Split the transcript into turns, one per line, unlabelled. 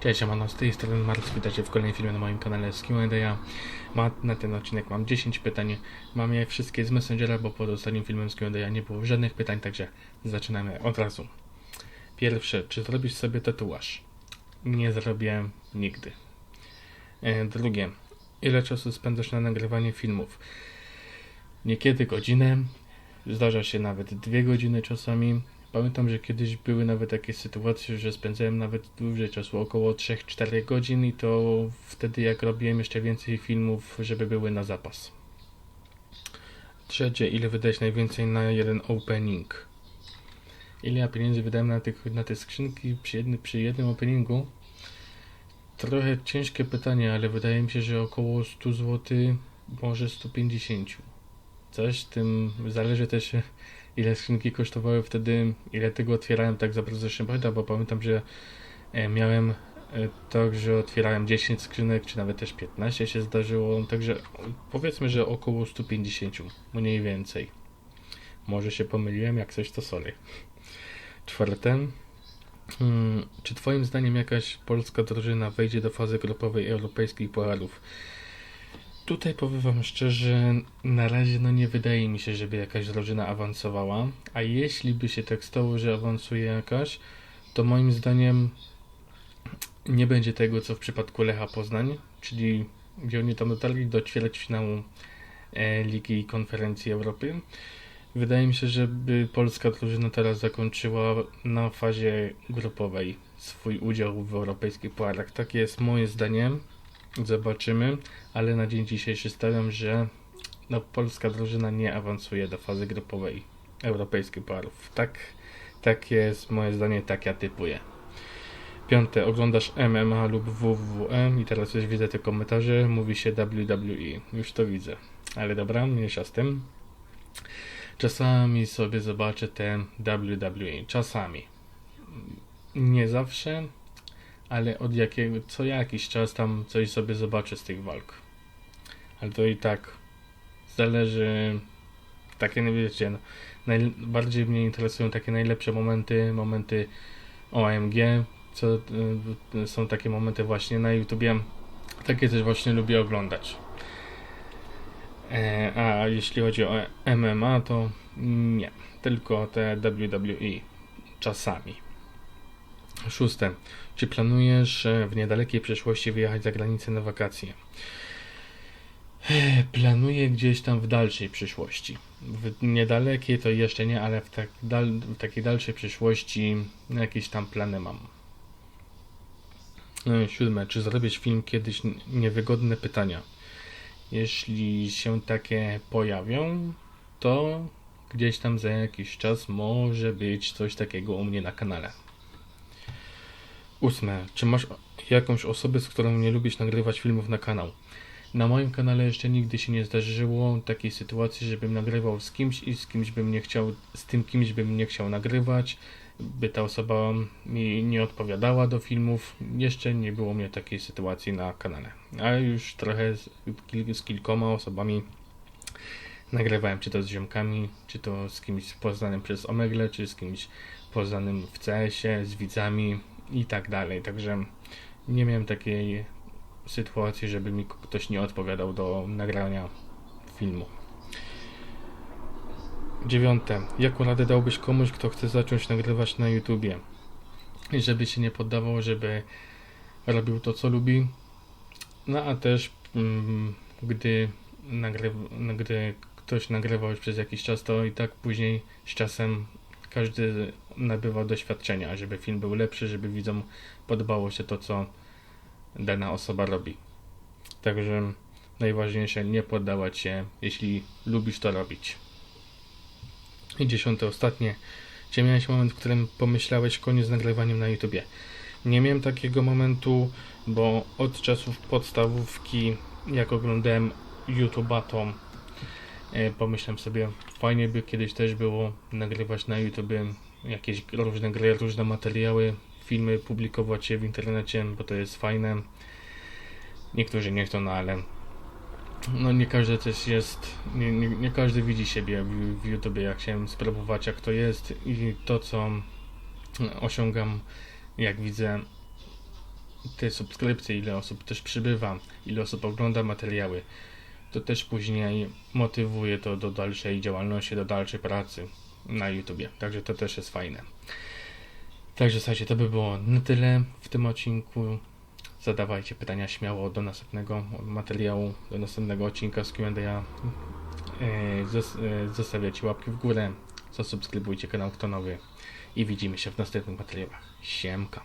Cześć, siemano, z tej strony Mark, witajcie w kolejnym filmie na moim kanale z Q&A. Na ten odcinek mam 10 pytań, mam je wszystkie z Messengera, bo pod ostatnim filmem z nie było żadnych pytań, także zaczynamy od razu. Pierwsze, czy zrobisz sobie tatuaż? Nie zrobię nigdy. E, drugie, ile czasu spędzasz na nagrywanie filmów? Niekiedy godzinę, zdarza się nawet dwie godziny czasami. Pamiętam, że kiedyś były nawet takie sytuacje, że spędzałem nawet dłużej czasu, około 3-4 godzin i to wtedy jak robiłem jeszcze więcej filmów, żeby były na zapas. Trzecie, ile wydać najwięcej na jeden opening? Ile ja pieniędzy wydałem na, tych, na te skrzynki przy, jedny, przy jednym openingu? Trochę ciężkie pytanie, ale wydaje mi się, że około 100 zł, może 150. Coś tym zależy też ile skrzynki kosztowały wtedy, ile tego otwierałem, tak za bardzo się pamiętam, bo pamiętam, że e, miałem e, tak, że otwierałem 10 skrzynek, czy nawet też 15 się zdarzyło, także powiedzmy, że około 150, mniej więcej. Może się pomyliłem, jak coś to sorry. Czwarte. Hmm, czy Twoim zdaniem jakaś polska drużyna wejdzie do fazy grupowej europejskich pucharów? Tutaj powiem wam szczerze, na razie no nie wydaje mi się, żeby jakaś drużyna awansowała, a jeśli by się tak stało, że awansuje jakaś, to moim zdaniem nie będzie tego, co w przypadku Lecha Poznań, czyli gdzie oni tam dotarli do ćwierćfinału e, Ligi Konferencji Europy. Wydaje mi się, żeby polska drużyna teraz zakończyła na fazie grupowej swój udział w europejskich pucharach. Tak jest moje zdanie. Zobaczymy, ale na dzień dzisiejszy stawiam, że no, polska drużyna nie awansuje do fazy grupowej europejskich parów. Tak, tak jest moje zdanie, tak ja typuję. Piąte, oglądasz MMA lub WWE i teraz już widzę te komentarze, mówi się WWE. Już to widzę. Ale dobra, mniejsza z tym. Czasami sobie zobaczę te WWE. Czasami. Nie zawsze, ale od jakiego, co jakiś czas tam coś sobie zobaczę z tych walk. Ale to i tak zależy, takie nie wiecie, no, najbardziej mnie interesują takie najlepsze momenty, momenty OMG, co y, są takie momenty właśnie na YouTubie, takie też właśnie lubię oglądać. E, a jeśli chodzi o MMA, to nie, tylko te WWE czasami. Szóste. Czy planujesz e, w niedalekiej przyszłości wyjechać za granicę na wakacje? Planuję gdzieś tam w dalszej przyszłości. W niedalekiej to jeszcze nie, ale w, tak dal, w takiej dalszej przyszłości jakieś tam plany mam. E, siódme. Czy zrobisz film kiedyś niewygodne pytania? Jeśli się takie pojawią, to gdzieś tam za jakiś czas może być coś takiego u mnie na kanale. Ósme. Czy masz jakąś osobę, z którą nie lubisz nagrywać filmów na kanał? Na moim kanale jeszcze nigdy się nie zdarzyło takiej sytuacji, żebym nagrywał z kimś i z kimś bym nie chciał, z tym kimś bym nie chciał nagrywać, by ta osoba mi nie odpowiadała do filmów. Jeszcze nie było mnie takiej sytuacji na kanale. Ale już trochę z, z kilkoma osobami nagrywałem, czy to z ziomkami, czy to z kimś poznanym przez Omegle, czy z kimś poznanym w CS-ie, z widzami, i tak dalej. Także nie miałem takiej sytuacji, żeby mi ktoś nie odpowiadał do nagrania filmu. Dziewiąte. Jaką radę dałbyś komuś, kto chce zacząć nagrywać na YouTubie? Żeby się nie poddawał, żeby robił to, co lubi. No a też, mm, gdy, nagryw, gdy ktoś nagrywał już przez jakiś czas, to i tak później z czasem każdy nabywa doświadczenia, żeby film był lepszy, żeby widzom podobało się to, co dana osoba robi. Także najważniejsze nie poddawać się, jeśli lubisz to robić. I dziesiąte, ostatnie. Czy miałeś moment, w którym pomyślałeś koniec nagrywaniem na YouTubie? Nie miałem takiego momentu, bo od czasów podstawówki, jak oglądałem YouTube'a, to pomyślałem sobie, fajnie by kiedyś też było nagrywać na YouTube jakieś różne gry, różne materiały, filmy, publikować je w internecie, bo to jest fajne. Niektórzy nie chcą, no ale no nie każdy też jest, nie, nie, nie każdy widzi siebie w, w YouTube. Ja chciałem spróbować jak to jest i to co osiągam, jak widzę te subskrypcje, ile osób też przybywa, ile osób ogląda materiały, to też później motywuje to do dalszej działalności, do dalszej pracy na YouTubie. Także to też jest fajne. Także słuchajcie, to by było na tyle w tym odcinku. Zadawajcie pytania śmiało do następnego materiału, do następnego odcinka z Q&A. E, e, Zostawiacie łapki w górę, zasubskrybujcie kanał kto nowy i widzimy się w następnych materiałach. Siemka.